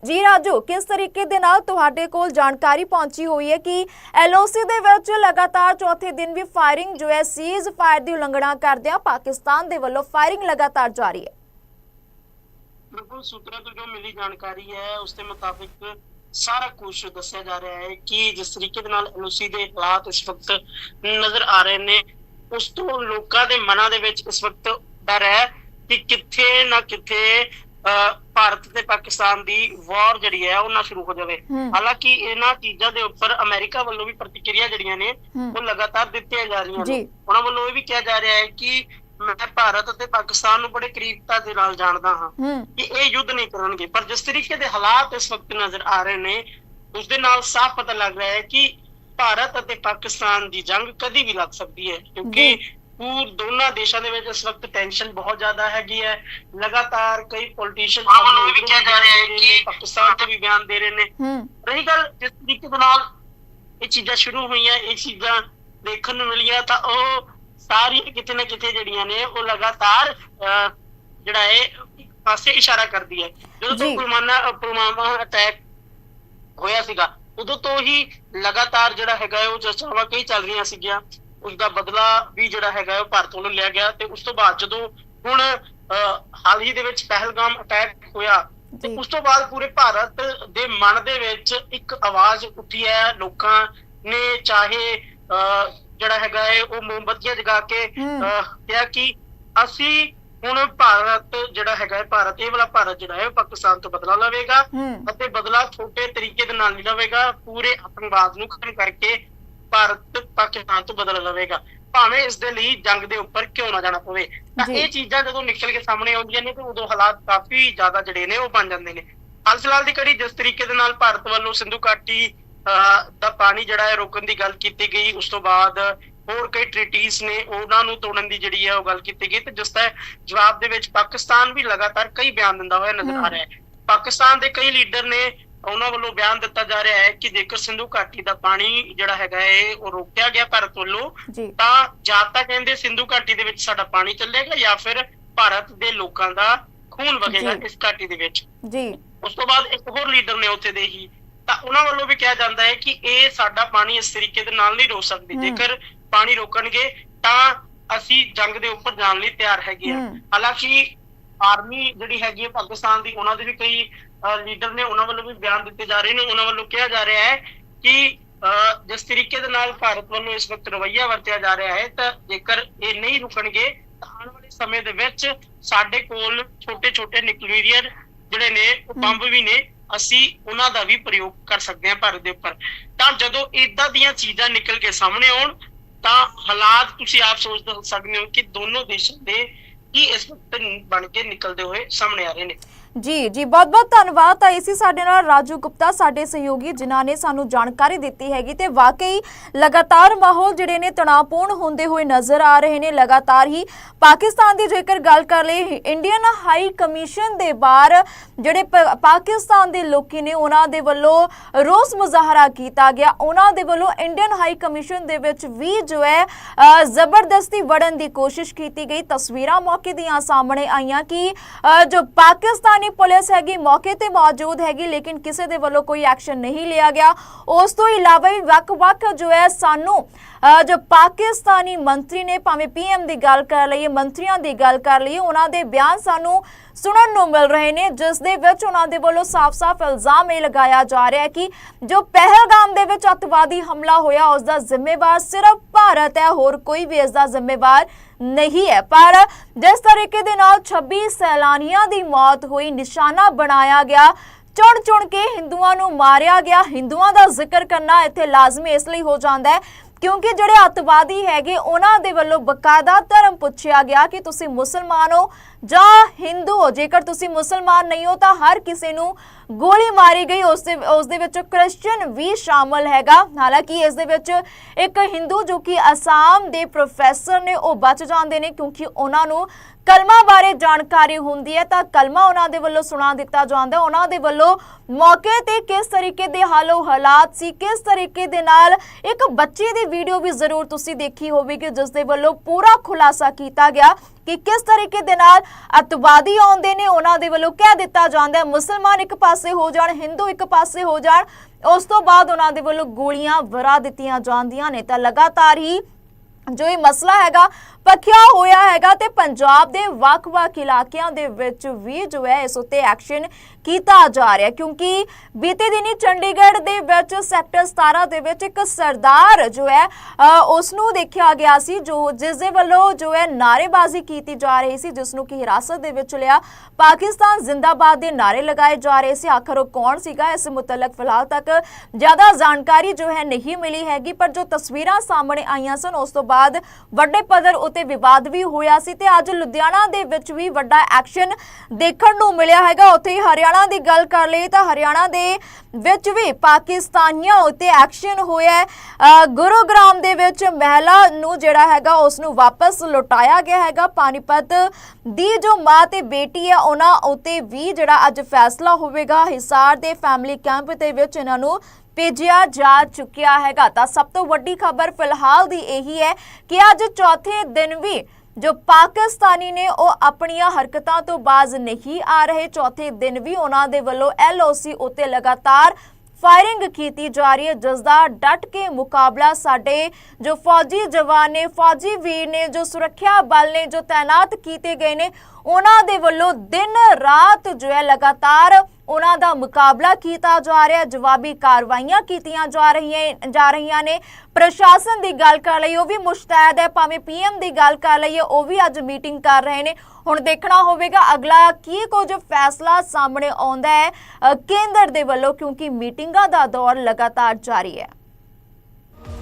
Speaker 1: ਜੀ ਰਾਜੂ, ਕਿਸ ਤਰੀਕੇ ਦੇ ਨਾਲ ਤੁਹਾਡੇ ਕੋਲ ਜਾਣਕਾਰੀ ਪਹੁੰਚੀ ਹੋਈ ਹੈ ਕਿ ਐਲਓਸੀ ਦੇ ਵਿੱਚ ਲਗਾਤਾਰ ਚੌਥੇ ਦਿਨ ਵੀ ਫਾਇਰਿੰਗ ਜੋ ਹੈ, ਸੀਜ਼ ਫਾਇਰ ਦੀ ਉਲੰਘਣਾ ਕਰਦਿਆਂ ਪਾਕਿਸਤਾਨ ਦੇ ਵੱਲੋਂ ਫਾਇਰਿੰਗ ਲਗਾਤਾਰ ਜਾਰੀ ਹੈ।
Speaker 3: ਬਿਲਕੁਲ, ਸੂਤਰਾਂ ਤੋਂ ਜੋ ਮਿਲੀ ਜਾਣਕਾਰੀ ਹੈ, ਉਸ ਦੇ ਮੁਤਾਬਿਕ ਸਾਰਾ ਕੁਝ ਦੱਸਿਆ ਜਾ ਰਿਹਾ ਹੈ ਕਿ ਜਿਸ ਤਰੀਕੇ ਦੇ ਨਾਲ ਐਲਓਸੀ ਦੇ ਹਾਲਾਤ ਇਸ ਵਕਤ ਨਜ਼ਰ ਆ ਰਹੇ ਨੇ, ਉਸ ਤੋਂ ਲੋਕਾਂ ਦੇ ਮਨਾਂ ਦੇ ਵਿੱਚ ਇਸ ਵਕਤ ਡਰ ਹੈ ਕਿ ਕਿੱਥੇ ਨਾ ਕਿੱਥੇ ਭਾਰਤ ਤੇ ਪਾਕਿਸਤਾਨ ਦੀ ਵਾਰ ਜਿਹੜੀ ਹੈ ਉਹ ਨਾ ਸ਼ੁਰੂ ਹੋ ਜਾਵੇ। ਹਾਲਾਂਕਿ ਇਹਨਾਂ ਚੀਜ਼ਾਂ ਦੇ ਉੱਪਰ ਅਮਰੀਕਾ ਵੱਲੋਂ ਵੀ ਪ੍ਰਤੀਕਿਰਿਆ ਜਿਹੜੀਆਂ ਨੇ। ਉਹ ਲਗਾਤਾਰ ਦਿੱਤੀਆਂ ਜਾ ਰਹੀਆਂ। ਨੇ ਉਹਨਾਂ ਵੱਲੋਂ ਇਹ ਵੀ ਕਿਹਾ ਜਾ ਰਿਹਾ ਹੈ ਕਿ ਮੈਂ ਭਾਰਤ ਅਤੇ ਪਾਕਿਸਤਾਨ ਨੂੰ ਬੜੇ ਕਰੀਬਤਾ ਦੇ ਨਾਲ ਜਾਣਦਾ ਹਾਂ
Speaker 1: ਹੂੰ
Speaker 3: ਕਿ ਇਹ ਯੁੱਧ ਨਹੀਂ ਕਰਨਗੇ ਪਰ ਜਿਸ ਤਰੀਕੇ ਦੇ ਹਾਲਾਤ ਇਸ ਵਕਤ ਨਜ਼ਰ ਆ ਰਹੇ ਨੇ ਉਸ ਦੇ ਨਾਲ ਸਾਫ਼ ਪਤਾ ਲੱਗ ਰਿਹਾ ਹੈ ਕਿ ਭਾਰਤ ਅਤੇ ਪਾਕਿਸਤਾਨ ਦੀ ਜੰਗ ਕਦੀ ਵੀ ਲੱਗ ਸਕਦੀ ਹੈ ਕਿਉਂਕਿ ਪੂਰ ਦੋਨਾਂ ਦੇਸ਼ਾਂ ਦੇ ਵਿੱਚ ਇਸ ਵਕਤ ਟੈਨਸ਼ਨ ਬਹੁਤ ਜ਼ਿਆਦਾ ਹੈਗੀ ਹੈ। ਲਗਾਤਾਰ ਕਈ ਪੋਲੀਟੀਸ਼ੀਅਨ
Speaker 4: ਵੱਲੋਂ ਇਹ ਵੀ ਕਿਹਾ ਜਾ ਰਿਹਾ ਹੈ ਕਿ-
Speaker 3: ਪਾਕਿਸਤਾਨ ਤੋਂ ਵੀ ਬਿਆਨ ਦੇ ਰਹੇ ਨੇ। ਰਹੀ ਗੱਲ ਜਿਸ ਤਰੀਕੇ ਦੇ ਨਾਲ ਇਹ ਚੀਜ਼ਾਂ ਸ਼ੁਰੂ ਹੋਈਆਂ ਇਹ ਚੀਜ਼ਾਂ ਦੇਖਣ ਨੂੰ ਮਿਲੀਆਂ ਤਾਂ ਉਹ ਸਾਰੀਆਂ ਕਿਤੇ ਨਾ ਕਿਤੇ ਜਿਹੜੀਆਂ ਨੇ ਉਹ ਲਗਾਤਾਰ ਜਿਹੜਾ ਹੈ ਪਾਸੇ ਇਸ਼ਾਰਾ ਕਰਦੀ ਹੈ। ਜਦੋਂ ਤੋਂ। ਪੁਲਵਾਮਾ ਪੁਲਵਾਮਾ ਅਟੈਕ ਹੋਇਆ ਸੀਗਾ ਉਦੋਂ ਤੋਂ ਹੀ ਲਗਾਤਾਰ ਜਿਹੜਾ ਹੈਗਾ ਉਹ ਚਰਚਾਵਾਂ ਕਈ ਚੱਲ ਰਹੀਆਂ ਸੀਗੀਆਂ। ਉਸ ਦਾ ਬਦਲਾ ਵੀ ਜਿਹੜਾ ਹੈਗਾ ਉਹ ਭਾਰਤ ਵੱਲੋਂ ਲਿਆ ਗਿਆ ਤੇ ਉਸ ਤੋਂ ਬਾਅਦ ਜਦੋਂ ਹੁਣ ਹਾਲ ਹੀ ਦੇ ਵਿੱਚ ਪਹਿਲਗਾਮ ਅਟੈਕ ਹੋਇਆ ਤੇ। ਉਸ ਤੋਂ ਬਾਅਦ ਪੂਰੇ ਭਾਰਤ ਦੇ ਮਨ ਦੇ ਵਿੱਚ ਇੱਕ ਆਵਾਜ਼ ਉੱਠੀ ਹੈ ਲੋਕਾਂ ਨੇ ਚਾਹੇ ਜਿਹੜਾ ਹੈਗਾ ਹੈ ਉਹ ਮੋਮਬੱਤੀਆਂ ਜਗਾ ਕੇ ਕਿਹਾ ਕਿ ਅਸੀਂ ਹੁਣ ਭਾਰਤ ਜਿਹੜਾ ਹੈਗਾ ਹੈ ਭਾਰਤ ਇਹ ਵਾਲਾ ਭਾਰਤ ਜਿਹੜਾ ਹੈ ਉਹ ਪਾਕਿਸਤਾਨ ਤੋਂ ਬਦਲਾ ਲਵੇਗਾ ਅਤੇ ਬਦਲਾ ਛੋਟੇ ਤਰੀਕੇ ਦੇ ਨਾਲ ਨਹੀਂ ਲਵੇਗਾ। ਪੂਰੇ ਆਤੰਕਵਾਦ ਨੂੰ ਖਤਮ ਕਰਕੇ ਭਾਰਤ ਪਾਕਿਸਤਾਨ ਤੋਂ ਬਦਲਾ ਲਵੇਗਾ। ਭਾਵੇਂ ਇਸ ਦੇ ਲਈ ਜੰਗ ਦੇ ਉੱਪਰ ਕਿਉਂ ਨਾ ਜਾਣਾ ਪਵੇ। ਤਾਂ। ਇਹ ਚੀਜ਼ਾਂ ਜਦੋਂ ਨਿਕਲ ਕੇ ਸਾਹਮਣੇ ਆਉਂਦੀਆਂ ਨੇ ਤੇ ਉਦੋਂ ਹਾਲਾਤ ਕਾਫੀ ਜ਼ਿਆਦਾ ਜਿਹੜੇ ਨੇ ਉਹ ਬਣ ਜਾਂਦੇ ਨੇ। ਹਾਲ ਫਿਲਹਾਲ ਦੀ ਕੜੀ ਜਿਸ ਤਰੀਕੇ ਦੇ ਨਾਲ ਭਾਰਤ ਵੱਲੋਂ ਸਿੰਧੂ ਘਾਟੀ ਦਾ ਪਾਣੀ ਜਿਹੜਾ ਹੈ ਰੋਕਣ ਦੀ ਗੱਲ ਕੀਤੀ ਗਈ ਉਸ ਤੋਂ ਬਾਅਦ ਹੋਰ ਕਈ ਟ੍ਰੀਟੀਜ਼ ਨੇ ਉਹਨਾਂ ਨੂੰ ਤੋੜਨ ਦੀ ਜਿਹੜੀ ਹੈ ਉਹ ਗੱਲ ਕੀਤੀ ਗਈ। ਤੇ ਜਿਸ ਦਾ ਜਵਾਬ ਦੇ ਵਿੱਚ ਪਾਕਿਸਤਾਨ ਵੀ ਲਗਾਤਾਰ ਕਈ ਬਿਆਨ ਦਿੰਦਾ ਹੋਇਆ ਨਜ਼ਰ ਆ ਰਿਹਾ ਹੈ। ਪਾਕਿਸਤਾਨ ਦੇ ਕਈ ਲੀਡਰ ਨੇ ਉਹਨਾਂ ਵੱਲੋਂ ਬਿਆਨ ਦਿੱਤਾ ਜਾ ਰਿਹਾ ਹੈ ਕਿ ਜੇਕਰ ਸਿੰਧੂ ਘਾਟੀ ਦਾ ਪਾਣੀ ਜਿਹੜਾ ਹੈਗਾ ਹੈ ਉਹ ਰੋਕਿਆ ਗਿਆ ਭਾਰਤ ਵੱਲੋਂ ਤਾਂ ਜਾਂ ਤਾਂ ਕਹਿੰਦੇ ਸਿੰਧੂ ਘਾਟੀ ਦੇ ਵਿੱਚ ਸਾਡਾ ਪਾਣੀ ਚੱਲੇਗਾ ਜਾਂ ਫਿਰ ਭਾਰਤ ਦੇ ਲੋਕਾਂ ਦਾ ਖੂਨ ਵਗੇਗਾ। ਇਸ ਘਾਟੀ ਦੇ ਵਿੱਚ
Speaker 1: ਜੀ
Speaker 3: ਉਸ ਤੋਂ ਬਾਅਦ ਇੱਕ ਹੋਰ ਲੀਡਰ ਨੇ ਉੱਥੇ ਦੇ ਹੀ ਤਾਂ ਉਹਨਾਂ ਵੱਲੋਂ ਵੀ ਕਿਹਾ ਜਾਂਦਾ ਹੈ ਕਿ ਇਹ ਸਾਡਾ ਪਾਣੀ ਇਸ ਤਰੀਕੇ ਦੇ ਨਾਲ ਨਹੀਂ ਰੋਕ ਸਕਦੀ। ਜੇਕਰ ਪਾਣੀ ਰੋਕਣਗੇ ਤਾਂ ਅਸੀਂ ਜੰਗ ਦੇ ਉੱਪਰ ਜਾਣ ਲਈ ਤਿਆਰ ਹੈਗੇ ਆ। ਹਾਲਾਂਕਿ ਆਰਮੀ ਜਿਹੜੀ ਹੈਗੀ ਹੈ ਪਾਕਿਸਤਾਨ ਦੀ ਉਹਨਾਂ ਦੇ ਵੀ ਕਈ ਲੀਡਰ ਨੇ ਉਹਨਾਂ ਵੱਲੋਂ ਵੀ ਬਿਆਨ ਦਿੱਤੇ ਜਾ ਰਹੇ ਨੇ ਉਹਨਾਂ ਵੱਲੋਂ ਕਿਹਾ ਜਾ ਰਿਹਾ ਹੈ ਕਿ ਜਿਸ ਤਰੀਕੇ ਦੇ ਨਾਲ ਭਾਰਤ ਵੱਲੋਂ ਇਸ ਵਕਤ ਰਵੱਈਆ ਵਰਤਿਆ ਜਾ ਰਿਹਾ ਹੈ ਤਾਂ ਜੇਕਰ ਇਹ ਨਹੀਂ ਰੁਕਣਗੇ ਤਾਂ ਆਉਣ ਵਾਲੇ ਸਮੇਂ ਦੇ ਵਿੱਚ ਸਾਡੇ ਕੋਲ ਛੋਟੇ-ਛੋਟੇ ਨਿਊਕਲੀਅਰ ਜਿਹੜੇ ਨੇ ਉਹ ਬੰਬ ਵੀ ਨੇ ਅਸੀਂ ਉਹਨਾਂ ਦਾ ਵੀ ਪ੍ਰਯੋਗ ਕਰ ਸਕਦੇ ਹਾਂ ਭਾਰਤ ਦੇ ਉੱਪਰ। ਤਾਂ ਜਦੋਂ ਇਦਾਂ ਦੀਆਂ ਚੀਜ਼ਾਂ ਨਿਕਲ ਕੇ ਸਾਹਮਣੇ ਆਉਣ ਤਾਂ ਹਾਲਾਤ ਤੁਸੀਂ ਆਪ ਸੋਚ ਸਕਦੇ ਹੋ ਕਿ ਦੋਨੋਂ ਦੇਸ਼ਾਂ ਦੇ ਕੀ ਇਸ ਵਕਤ ਬਣ ਕੇ ਨਿਕਲਦੇ ਹੋਏ ਸਾਹਮਣੇ ਆ ਰਹੇ ਨੇ।
Speaker 1: ਜੀ ਜੀ ਬਹੁਤ ਬਹੁਤ ਧੰਨਵਾਦ। ਤਾਂ ਇਸੀ ਸਾਡੇ ਨਾਲ ਰਾਜੂ ਗੁਪਤਾ, ਸਾਡੇ ਸਹਿਯੋਗੀ, ਜਿਨ੍ਹਾਂ ਨੇ ਸਾਨੂੰ ਜਾਣਕਾਰੀ ਦਿੱਤੀ ਹੈਗੀ ਤੇ ਵਾਕਈ ਲਗਾਤਾਰ ਮਾਹੌਲ ਜਿਹੜੇ ਨੇ ਤਣਾਅਪੂਰਨ ਹੁੰਦੇ ਹੋਏ ਨਜ਼ਰ ਆ ਰਹੇ ਨੇ। ਲਗਾਤਾਰ ਹੀ ਪਾਕਿਸਤਾਨ ਦੀ ਜੇਕਰ ਗੱਲ ਕਰ ਲਈ ਇੰਡੀਅਨ ਹਾਈ ਕਮਿਸ਼ਨ ਦੇ ਬਾਹਰ ਜਿਹੜੇ ਪਾਕਿਸਤਾਨ ਦੇ ਲੋਕੀ ਨੇ, ਉਹਨਾਂ ਦੇ ਵੱਲੋਂ ਰੋਸ ਮੁਜ਼ਾਹਰਾ ਕੀਤਾ ਗਿਆ। ਉਹਨਾਂ ਦੇ ਵੱਲੋਂ ਇੰਡੀਅਨ ਹਾਈ ਕਮਿਸ਼ਨ ਦੇ ਵਿੱਚ ਵੀ ਜੋ ਹੈ ਜ਼ਬਰਦਸਤੀ ਵੜਨ ਦੀ ਕੋਸ਼ਿਸ਼ ਕੀਤੀ ਗਈ। ਤਸਵੀਰਾਂ ਮੌਕੇ ਦੀਆਂ ਸਾਹਮਣੇ ਆਈਆਂ ਕਿ ਜੋ ਪਾਕਿਸਤਾਨ ਪੁਲਿਸ ਹੈਗੀ, ਮੌਕੇ ਤੇ ਮੌਜੂਦ ਹੈਗੀ, ਲੇਕਿਨ ਕਿਸੇ ਦੇ ਵੱਲੋਂ ਕੋਈ ਐਕਸ਼ਨ ਨਹੀਂ ਲਿਆ ਗਿਆ। ਉਸ ਤੋਂ ਇਲਾਵਾ ਵੀ ਵੱਖ-ਵੱਖ ਜੋ ਹੈ, ਸਾਨੂੰ ਜੋ ਪਾਕਿਸਤਾਨੀ ਮੰਤਰੀ ਨੇ ਭਾਵੇਂ ਪੀਐਮ ਦੀ ਗੱਲ ਕਰ ਲਈਏ, ਮੰਤਰੀਆਂ ਦੀ ਗੱਲ ਕਰ ਲਈਏ, ਉਹਨਾਂ ਦੇ ਬਿਆਨ ਸਾਨੂੰ ਸੁਣਨ ਨੂੰ ਮਿਲ ਰਹੇ ਨੇ, ਜਿਸ ਦੇ ਵਿੱਚ ਉਹਨਾਂ ਦੇ ਵੱਲੋਂ ਸਾਫ਼-ਸਾਫ਼ ਇਲਜ਼ਾਮ ਇਹ ਲਗਾਇਆ ਜਾ ਰਿਹਾ ਹੈ ਕਿ ਜੋ ਪਹਿਲਗਾਮ ਦੇ ਵਿੱਚ ਅੱਤਵਾਦੀ ਹਮਲਾ ਹੋਇਆ ਉਸ ਦਾ ਜ਼ਿੰਮੇਵਾਰ ਸਿਰਫ ਭਾਰਤ ਹੈ, ਹੋਰ ਕੋਈ ਵੀ ਇਸ ਦਾ ਜ਼ਿੰਮੇਵਾਰ ਨਹੀਂ ਹੈ। ਪਰ ਜਿਸ ਤਰੀਕੇ ਦੇ ਨਾਲ 26 ਸੈਲਾਨੀਆਂ ਦੀ ਮੌਤ ਹੋਈ, ਨਿਸ਼ਾਨਾ ਬਣਾਇਆ ਗਿਆ ਚੁਣ ਚੁਣ ਕੇ ਹਿੰਦੂਆਂ ਨੂੰ ਮਾਰਿਆ ਗਿਆ, ਹਿੰਦੂਆਂ ਦਾ ਜ਼ਿਕਰ ਕਰਨਾ ਇੱਥੇ ਲਾਜ਼ਮੀ ਇਸ ਲਈ ਹੋ ਜਾਂਦਾ ਹੈ ਕਿਉਂਕਿ ਜਿਹੜੇ ਅੱਤਵਾਦੀ ਹੈਗੇ, ਉਹਨਾਂ ਦੇ ਵੱਲੋਂ ਬਕਾਇਦਾ ਧਰਮ ਪੁੱਛਿਆ ਗਿਆ ਕਿ ਤੁਸੀਂ ਮੁਸਲਮਾਨ ਹੋ ਜਾਂ ਹਿੰਦੂ ਹੋ। ਜੇਕਰ ਤੁਸੀਂ ਮੁਸਲਮਾਨ ਨਹੀਂ ਹੋ, ਤਾਂ ਹਰ ਕਿਸੇ ਨੂੰ ਗੋਲੀ ਮਾਰੀ ਗਈ। ਉਸ ਦੇ ਉਸ ਦੇ ਵਿੱਚ ਕ੍ਰਿਸਚੀਅਨ ਵੀ ਸ਼ਾਮਲ ਹੈਗਾ। ਹਾਲਾਂਕਿ ਇਸ ਦੇ ਵਿੱਚ ਇੱਕ ਹਿੰਦੂ ਜੋ ਕਿ ਅਸਾਮ ਦੇ ਪ੍ਰੋਫੈਸਰ ਨੇ, ਉਹ ਬਚ ਜਾਂਦੇ ਨੇ ਕਿਉਂਕਿ ਉਹਨਾਂ ਨੂੰ ਕਲਮਾ ਬਾਰੇ ਜਾਣਕਾਰੀ ਹੁੰਦੀ ਹੈ ਤਾਂ ਕਲਮਾ ਉਹਨਾਂ ਦੇ ਵੱਲੋਂ ਸੁਣਾ ਦਿੱਤਾ ਜਾਂਦਾ ਉਹਨਾਂ ਦੇ ਵੱਲੋਂ ਮੌਕੇ ਤੇ ਕਿਸ ਤਰੀਕੇ ਦੇ ਹਾਲੋ ਹਾਲਾਤ ਸੀ, ਕਿਸ ਤਰੀਕੇ ਦੇ ਨਾਲ ਇੱਕ ਬੱਚੇ ਦੀ ਵੀਡੀਓ ਵੀ ਜ਼ਰੂਰ ਤੁਸੀਂ ਦੇਖੀ ਹੋਵੇਗੀ, ਜਿਸ ਦੇ ਵੱਲੋਂ ਪੂਰਾ ਖੁਲਾਸਾ ਕੀਤਾ ਗਿਆ ਕਿ ਕਿਸ ਤਰੀਕੇ ਦੇ ਨਾਲ ਅਤਵਾਦੀ ਆਉਂਦੇ ਨੇ, ਉਹਨਾਂ ਦੇ ਵੱਲੋਂ ਕਹਿ ਦਿੱਤਾ ਜਾਂਦਾ ਹੈ, ਮੁਸਲਮਾਨ ਇੱਕ ਪਾਸੇ ਹੋ ਜਾਣ, ਹਿੰਦੂ ਇੱਕ ਪਾਸੇ ਹੋ ਜਾਣ, ਉਸ ਤੋਂ ਬਾਅਦ ਉਹਨਾਂ ਦੇ ਵੱਲੋਂ ਗੋਲੀਆਂ ਵਰਾ ਦਿੱਤੀਆਂ ਜਾਂਦੀਆਂ ਨੇ। ਤਾਂ ਲਗਾਤਾਰ ਹੀ ਜੋ ਇਹ ਮਸਲਾ ਹੈਗਾ ਪੱਖਿਆ ਹੋਇਆ ਹੈਗਾ ਤੇ ਪੰਜਾਬ ਦੇ ਵੱਖ-ਵੱਖ ਇਲਾਕਿਆਂ ਦੇ ਵਿੱਚ ਵੀ ਜੋ ਹੈ ਇਸ ਉੱਤੇ ਐਕਸ਼ਨ ਕੀਤਾ ਜਾ ਰਿਹਾ ਕਿਉਂਕਿ ਬੀਤੇ ਦਿਨੀ ਚੰਡੀਗੜ੍ਹ ਦੇ ਵਿੱਚ ਸੈਕਟਰ 17 ਦੇ ਵਿੱਚ ਇੱਕ ਸਰਦਾਰ ਜੋ ਹੈ ਉਸ ਨੂੰ ਦੇਖਿਆ ਗਿਆ ਸੀ, ਜੋ ਜਿਸ ਦੇ ਵੱਲੋਂ ਜੋ ਹੈ ਨਾਰੇਬਾਜ਼ੀ ਕੀਤੀ ਜਾ ਰਹੀ ਸੀ ਜਿਸ ਨੂੰ ਕਿ ਹਿਰਾਸਤ ਦੇ ਵਿੱਚ ਲਿਆ। ਪਾਕਿਸਤਾਨ ਜ਼ਿੰਦਾਬਾਦ ਦੇ ਨਾਰੇ ਲਗਾਏ ਜਾ ਰਹੇ ਸੀ। ਆਖਰ ਉਹ ਕੌਣ ਸੀਗਾ? ਇਸ ਮੁਤਲਕ ਫਿਲਹਾਲ ਤੱਕ ਜ਼ਿਆਦਾ ਜਾਣਕਾਰੀ ਜੋ ਹੈ ਨਹੀਂ ਮਿਲੀ ਹੈਗੀ, ਪਰ ਜੋ ਤਸਵੀਰਾਂ ਸਾਹਮਣੇ ਆਈਆਂ ਸਨ, ਉਸ ਤੋਂ ਬਾਅਦ ਵੱਡੇ ਪੱਧਰ ਉਤੇ ਵਿਵਾਦ ਵੀ ਹੋਇਆ ਸੀ ਤੇ ਅੱਜ ਲੁਧਿਆਣਾ ਦੇ ਵਿੱਚ ਵੀ ਵੱਡਾ ਐਕਸ਼ਨ ਦੇਖਣ ਨੂੰ ਮਿਲਿਆ ਹੈਗਾ। ਉੱਥੇ ਹਰਿਆਣਾ ਦੀ ਗੱਲ ਕਰ ਲਈ ਤਾਂ ਹਰਿਆਣਾ ਦੇ ਵਿੱਚ ਵੀ ਪਾਕਿਸਤਾਨੀਆਂ ਉਤੇ ਐਕਸ਼ਨ ਹੋਇਆ ਗੁਰੂਗ੍ਰਾਮ ਦੇ ਵਿੱਚ ਮਹਿਲਾ ਨੂੰ ਜਿਹੜਾ ਹੈਗਾ ਉਸ ਨੂੰ ਵਾਪਸ ਲੁਟਾਇਆ ਗਿਆ ਹੈਗਾ। ਪਾਣੀਪਤ ਦੀ ਜੋ ਮਾਂ ਤੇ ਬੇਟੀ ਹੈ, ਉਹਨਾਂ ਉੱਤੇ ਵੀ ਜਿਹੜਾ ਅੱਜ ਫੈਸਲਾ ਹੋਵੇਗਾ। ਹਿਸਾਰ ਦੇ ਫੈਮਿਲੀ ਕੈਂਪ ਦੇ ਵਿੱਚ ਇਹਨਾਂ ਨੂੰ ਭੇਜਿਆ ਜਾ ਚੁੱਕਿਆ ਹੈਗਾ। ਤਾਂ ਸਭ ਤੋਂ ਵੱਡੀ ਖਬਰ ਫਿਲਹਾਲ ਦੀ ਇਹੀ ਹੈ ਕਿ ਅੱਜ ਚੌਥੇ ਦਿਨ ਵੀ ਜੋ ਪਾਕਿਸਤਾਨੀ ਨੇ ਉਹ ਆਪਣੀਆਂ ਹਰਕਤਾਂ ਤੋਂ ਬਾਜ਼ ਨਹੀਂ ਆ ਰਹੇ, ਚੌਥੇ ਦਿਨ ਵੀ ਉਹਨਾਂ ਦੇ ਵੱਲੋਂ ਐਲਓਸੀ ਉੱਤੇ ਲਗਾਤਾਰ ਫਾਇਰਿੰਗ ਕੀਤੀ ਜਾ ਰਹੀ ਹੈ ਜਿਸ ਦਾ ਡਟ ਕੇ ਮੁਕਾਬਲਾ ਸਾਡੇ ਜੋ ਫੌਜੀ ਜਵਾਨ ਨੇ, ਫੌਜੀ ਵੀਰ ਨੇ, ਜੋ ਸੁਰੱਖਿਆ ਬਲ ਨੇ ਜੋ ਤਾਇਨਾਤ ਕੀਤੇ ਗਏ ਨੇ, ਉਹਨਾਂ ਦੇ ਵੱਲੋਂ ਦਿਨ ਰਾਤ ਜੋ ਹੈ ਲਗਾਤਾਰ ਉਹਨਾਂ ਦਾ ਮੁਕਾਬਲਾ ਕੀਤਾ ਜਾ ਰਿਹਾ ਜਵਾਬੀ ਕਾਰਵਾਈਆਂ ਕੀਤੀਆਂ ਜਾ ਰਹੀਆਂ ਜਾ ਰਹੀਆਂ ਨੇ। ਪ੍ਰਸ਼ਾਸਨ ਦੀ ਗੱਲ ਕਰ ਲਈ ਉਹ ਵੀ ਮੁਸ਼ਤੈਦ ਹੈ, ਭਾਵੇਂ ਪੀਐਮ ਦੀ ਗੱਲ ਕਰ ਲਈਏ, ਉਹ ਵੀ ਅੱਜ ਮੀਟਿੰਗ ਕਰ ਰਹੇ ਨੇ। ਹੁਣ ਦੇਖਣਾ ਹੋਵੇਗਾ, ਅਗਲਾ ਕੀ ਕੁਝ ਫੈਸਲਾ ਸਾਹਮਣੇ ਆਉਂਦਾ ਹੈ ਕੇਂਦਰ ਦੇ ਵੱਲੋਂ, ਕਿਉਂਕਿ ਮੀਟਿੰਗਾਂ ਦਾ ਦੌਰ ਲਗਾਤਾਰ ਜਾਰੀ ਹੈ।